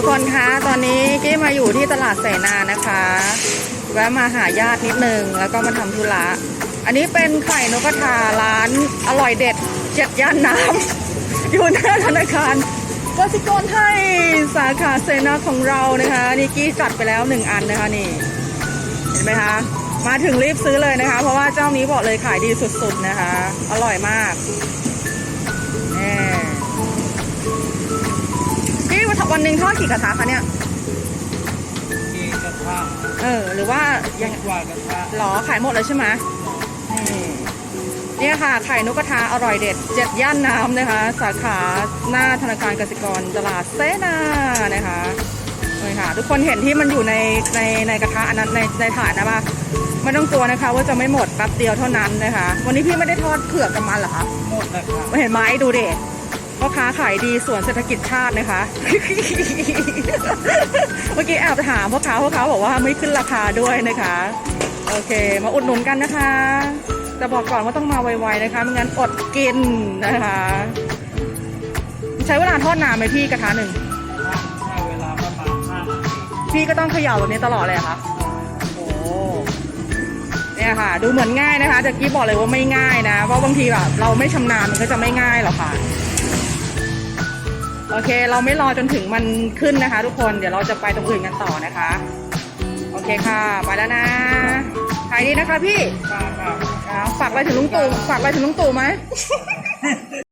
ุกคนคะ ตอนนี้กี้มาอยู่ที่ตลาดเสนานะคะ แวะมาหาญาตินิดนึง แล้วก็มาทำธุระ อันนี้เป็นไข่นกกระทาร้านอร่อยเด็ดเจ็ดย่านน้ำ อยู่หน้าธนาคารกสิกรไทยสาขาเซนาของเรานะคะ นี่กี้จัดไปแล้วหนึ่งอันนะคะนี่ เห็นไหมคะ มาถึงรีบซื้อเลยนะคะ เพราะว่าเจ้านี้บอกเลยขายดีสุดๆนะคะ อร่อยมาก วันหนึ่งทอดกี่กระทะคะเนี่ยมีกระทะเออ หรือว่ายังกว่ากระทะหรอขายหมดเลยใช่ไหมนี่เนี่ยค่ะไข่นกกระทาอร่อยเด็ดเจ็ดย่านน้ำนะคะ สาขาหน้าธนาคารกสิกรตลาดเซนานะคะนี่ค่ะ ทุกคนเห็นที่มันอยู่ในในในกระทะอันนั้นในในถาดนะปะไม่ต้องกลัวนะคะ ว่าจะไม่หมดแป๊บเดียวเท่านั้นนะคะ วันนี้พี่ไม่ได้ทอดเผือกกับมันเหรอคะหมดนะครับเห็นไหมดูเด็ พ่อค้าขายดีส่วนเศรษฐกิจชาตินะคะ เมื่อกี้แอบถามพ่อค้าพ่อค้าบอกว่าไม่ขึ้นราคาด้วยนะคะ โอเค มาอุดหนุนกันนะคะ แต่บอกก่อนว่าต้องมาไวๆนะคะไม่งั้นอดกินนะคะ ใช้เวลาทอดนานไหมพี่กระทะหนึ่งใช้เวลาประมาณห้านาทีพี่ก็ต้องเขย่าแบบนี้ตลอดเลยเหรอคะโอ้เนี่ยค่ะ ดูเหมือนง่ายนะคะแต่กี้บอกเลยว่าไม่ง่ายนะ เพราะบางทีแบบเราไม่ชำนาญมันก็จะไม่ง่ายหรอกค่ะ โอเค เราไม่รอจนถึงมันขึ้นนะคะ ทุกคน เดี๋ยวเราจะไปตรงอื่นกันต่อนะคะ โอเคค่ะ ไปแล้วนะขายดีนะคะพี่ครับครับฝากอะไรถึงลุงตู่ฝากอะไรถึงลุงตู่ไหม